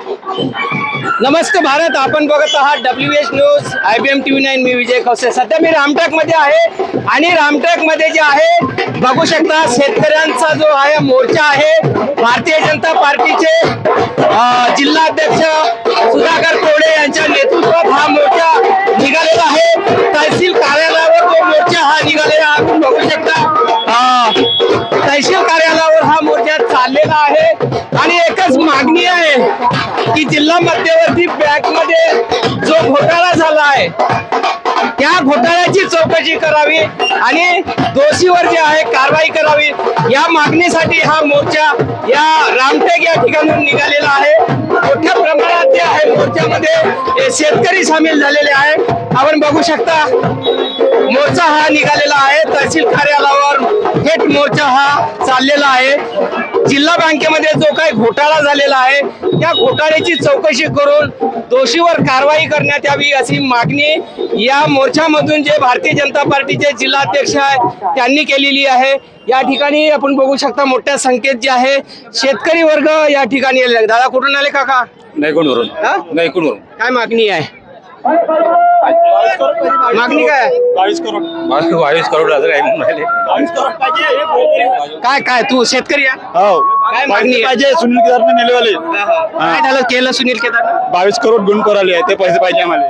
नमस्ते भारत आपण बघत आहात W H news I B M T V nine मी विजय खवसे. सध्या मी रामटेकमध्ये आहे आणि रामटेकमध्ये जे आहे बघू शकता शेतकऱ्यांचा जो आहे मोर्चा आहे भारतीय जनता पार्टीचे जिल्हाध्यक्ष सुधाकर कोडे यांच्या नेतृत्वात हा मोर्चा निघालेला आहे. तहसील कार्यालयावर तो मोर्चा हा निघालेला आपण बघू शकता. तहसील चाललेला आहे. आणि एकच मागणी आहे की जिल्हा मध्यवर्ती बँकमध्ये जो घोटाळा झाला आहे त्या घोटाळ्याची चौकशी करावी आणि दोषीवर जे आहे कारवाई करावी. या मागणीसाठी हा मोर्चा या रामटेक या ठिकाणून निघालेला आहे. मोठ्या प्रमाणात जे आहे मोर्चामध्ये हे शेतकरी सामील झालेले आहे. आपण बघू शकता मोर्चा हा निघालेला आहे. तहसील कार्यालयावर थेट मोर्चा हा चाललेला आहे. जिल्हा बँकेमध्ये जो काही घोटाळा झालेला आहे त्या घोटाळ्याची चौकशी करून दोषीवर कारवाई करण्यात यावी अशी मागणी या मोर्चामधून जे भारतीय जनता पार्टीचे जिल्हाध्यक्ष आहे त्यांनी केलेली आहे. या ठिकाणी आपण बघू शकता मोठ्या संख्येत जे आहे शेतकरी वर्ग या ठिकाणी. दादा कुठून आले काका? नायकुंडवरून. हा? नायकुंडवरून. काय मागणी आहे? मागणी काय? बावीस करोड. बावीस करोड. असं काही म्हणून राहिले? काय काय तू शेतकरी आहे? हो. काय मागणी आहे? पाहिजे सुनील केदारने नेलेवाले काय झालं? केलं सुनील केदार बावीस करोड गुण कराले ते पैसे पाहिजे आम्हाला.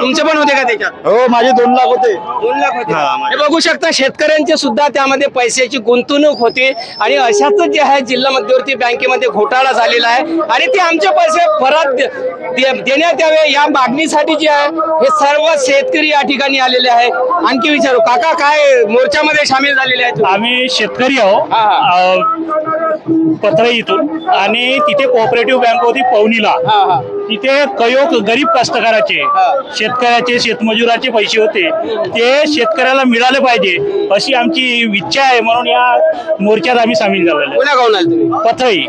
तुमचे पण होते का त्याच्यात? हो माझे दोन लाख होते. दोन लाख होते. हा. हे बघू शकता शेतकऱ्यांचे सुद्धा त्यामध्ये पैशाची गुंतवणूक होती आणि अशाच जे आहे जिल्हा मध्यवर्ती बँकेमध्ये घोटाळा झालेला आहे. आणि ते आमचे पैसे परत दे- दे- देण्यात यावे या मागणीसाठी जे आहे हे सर्व शेतकरी या ठिकाणी आलेले आहे. आणखी विचारू काका काय मोर्चामध्ये सामील झालेले आहेत तुम्ही? आम्ही शेतकरी आहो. हा, अ, पत्र इथून आणि तिथे कोऑपरेटिव्ह बँक होती पवनीला. तिथे कयोक गरीब कास्तकाराचे हा. शेतकऱ्याचे शेतमजुराचे पैसे होते. ते शेतकऱ्याला मिळाले पाहिजे अशी आमची इच्छा आहे म्हणून या मोर्चात आम्ही सामील झालेलो पथई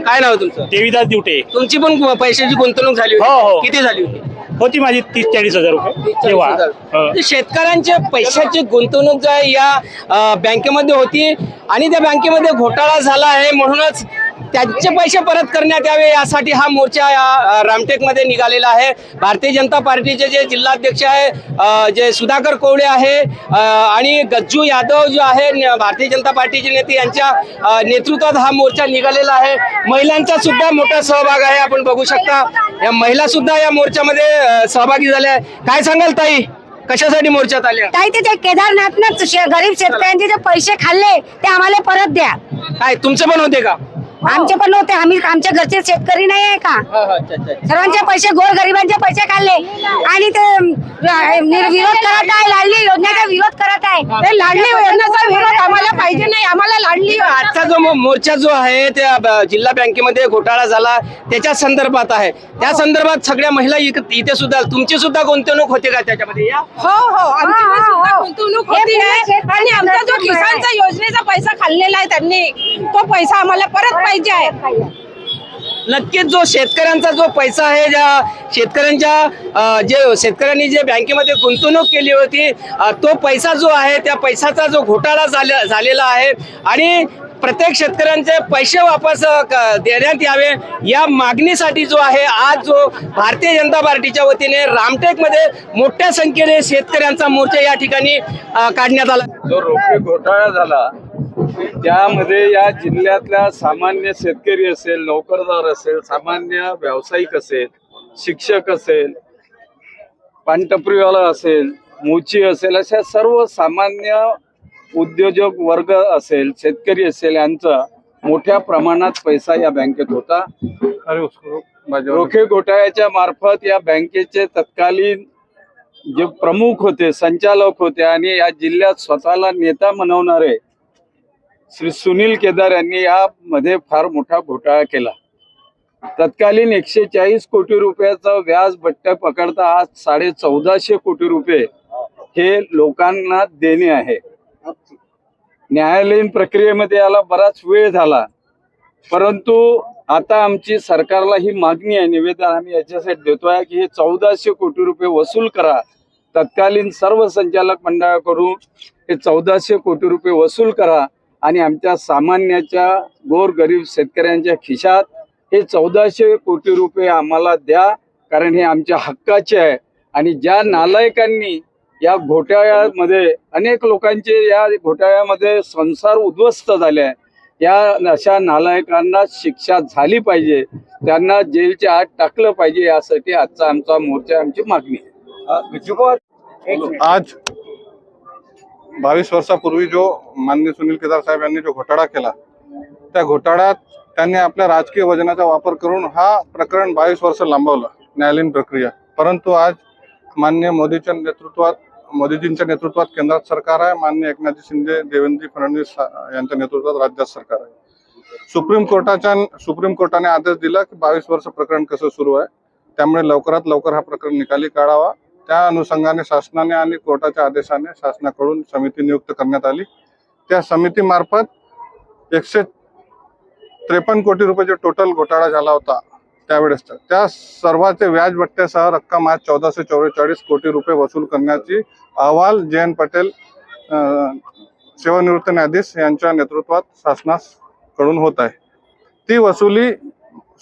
काय नाव तुमचं? देवीदास दिवटे. तुमची पण पैशाची गुंतवणूक झाली हो, हो. किती झाली होती? होती माझी तीस चाळीस हजार रुपये तेव्हा हो. ते शेतकऱ्यांच्या पैशाची गुंतवणूक जो आहे या अ, बँकेमध्ये होती आणि त्या बँकेमध्ये घोटाळा झाला आहे म्हणूनच त्यांचे पैसे परत करण्यात यावे यासाठी हा मोर्चा या रामटेकमध्ये निघालेला आहे. भारतीय जनता पार्टीचे जे जिल्हाध्यक्ष आहे जे सुधाकर कोवळे आहे आणि गज्जू यादव जो आहे भारतीय जनता पार्टीचे नेते यांच्या नेतृत्वात हा मोर्चा निघालेला आहे. महिलांचा सुद्धा मोठा सहभाग आहे आपण बघू शकता. या महिला सुद्धा या मोर्चामध्ये सहभागी झाल्या काय सांगाल ताई? कशासाठी मोर्चात आल्या? ताई ते ते केदारनाथनं गरीब शेतकऱ्यांचे जे पैसे खाल्ले ते आम्हाला परत द्या. काय तुमचे पण होते का? आमचे पण नव्हते. आम्ही आमच्या घरचे शेतकरी नाही आहे का? सर्वांचे पैसे गोर गरिबांचे पैसे खाल्ले. आणि ते विरोध करत आहे लाडली योजनेचा विरोध करत आहे. ते लाडली योजनेचा विरोध आम्हाला पाहिजे नाही. आम्हाला लाडली आजचा जो मोर्चा जो आहे त्या जिल्हा बँकेमध्ये घोटाळा झाला. त्याच्या संदर्भात आहे. त्या संदर्भात सगळ्या महिला इथे सुद्धा तुमची सुद्धा गुंतवणूक होते का त्याच्यामध्ये? हो हो. आमची सुद्धा गुंतवणूक हे होती. आणि आमचा जो. किसानचा योजनेचा पैसा खाल्लेला आहे त्यांनी. तो पैसा आम्हाला परत पाहिजे आहे. नक्कीच जो शेतकऱ्यांचा जो पैसा आहे ज्या शेतकऱ्यांच्या जे शेतकऱ्यांनी जे बँकेमध्ये गुंतवणूक केली होती तो पैसा जो आहे त्या पैशाचा जो घोटाळा झाले- झालेला आहे आणि प्रत्येक शेतकऱ्यांचे पैसे वापस देण्यात यावे या मागणीसाठी जो आहे आज जो भारतीय जनता पार्टीच्या वतीने रामटेकमध्ये मोठ्या संख्येने शेतकऱ्यांचा मोर्चा या ठिकाणी काढण्यात आला. जो रोखे घोटाळा झाला त्यामध्ये या जिल्ह्यातल्या सामान्य शेतकरी असेल नोकरदार असेल सामान्य व्यावसायिक असेल शिक्षक असेल पानटपरीवाला असेल मोची असेल अशा सर्व सामान्य उद्योजक वर्ग असेल शेतकरी असेल यांचा मोठ्या प्रमाणात पैसा या बँकेत होता. रोखे घोटाळ्याच्या मार्फत या बँकेचे तत्कालीन जे प्रमुख होते संचालक होते आणि या जिल्ह्यात स्वतःला नेता म्हणवणारे श्री सुनील केदार यांनी यामध्ये फार मोठा घोटाळा केला. तत्कालीन एकशे चाळीस कोटी रुपयाचा व्याज बट्ट्या पकडता आज साडे चौदाशे कोटी रुपये हे लोकांना देणे आहे. न्यायालयीन प्रक्रियेमध्ये याला बराच वेळ झाला. परंतु आता आमची सरकारला ही मागणी आहे निवेदन आम्ही याच्यासाठी देतोय की हे चौदाशे कोटी रुपये वसूल करा. तत्कालीन सर्व संचालक मंडळाकडून हे चौदाशे कोटी रुपये वसूल करा. आणि आमच्या सामान्याच्या गोरगरीब शेतकऱ्यांच्या खिशात हे चौदाशे कोटी रुपये आम्हाला द्या कारण हे आमच्या हक्काचे आहे. आणि ज्या नालायकांनी या घोटाळ्यामध्ये अनेक लोकांचे या घोटाळ्यामध्ये संसार उद्ध्वस्त झाले आहे. या अशा नालायकांना शिक्षा झाली पाहिजे. त्यांना जेलच्या आत टाकलं पाहिजे यासाठी आजचा आमचा मोर्चा आमची मागणी आहे. आज बावीस वर्षापूर्वी जो माननीय सुनील केदार साहेब यांनी जो घोटाळा केला त्या घोटाळ्यात त्यांनी आपल्या राजकीय वजनाचा वापर करून हा प्रकरण बावीस वर्ष लांबवलं न्यायालयीन प्रक्रिया. परंतु आज मान्य मोदीच्या नेतृत्वात मोदीजींच्या नेतृत्वात केंद्रात सरकार आहे मान्य एकनाथजी शिंदे देवेंद्र फडणवीस यांच्या नेतृत्वात राज्यात सरकार आहे. सुप्रीम कोर्टाच्या सुप्रीम कोर्टाने आदेश दिला की बावीस वर्ष प्रकरण कसं सुरू आहे त्यामुळे लवकरात लवकर हा प्रकरण निकाली काढावा. त्या अनुषंगाने शासनाने आणि कोर्टाच्या आदेशाने शासनाकडून समिती नियुक्त करण्यात आली. त्या समितीमार्फत एकशे त्रेपन्न कोटी रुपयाचे टोटल घोटाळा झाला होता त्यावेळेस. त्या सर्वाचे व्याज भट्ट्यासह रक्कम आज चौदाशे चौवेचाळीस कोटी रुपये वसूल करण्याची अहवाल जयंत पटेल सेवानिवृत्त न्यायाधीश यांच्या नेतृत्वात शासनासकडून होत आहे. ती वसुली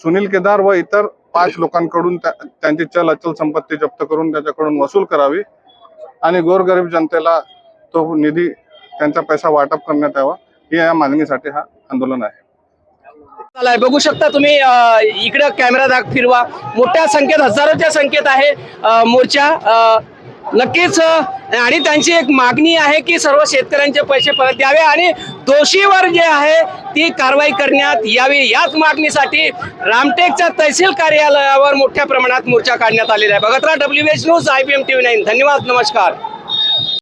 सुनील केदार व इतर पाच लोकांकडून त्यांची चल अचल संपत्ती जप्त करून त्याच्याकडून वसूल करावी आणि गोरगरीब जनतेला तो निधी त्यांचा पैसा वाटप करण्यात यावा ही या मागणीसाठी हा आंदोलन आहे. बघू शकता तुम्ही इकडं कॅमेरा दाख फिरवा. मोठ्या संख्येत हजारोच्या संख्येत आहे मोर्चा. नक्कीच आणि त्यांची एक मागणी आहे की सर्व शेतकऱ्यांचे पैसे परत द्यावे आणि दोषीवर जे आहे ती कारवाई करण्यात यावी. याच मागणीसाठी रामटेकच्या तहसील कार्यालयावर मोठ्या प्रमाणात मोर्चा काढण्यात आलेला आहे. बघत राहा W H news I P M T V nine धन्यवाद नमस्कार.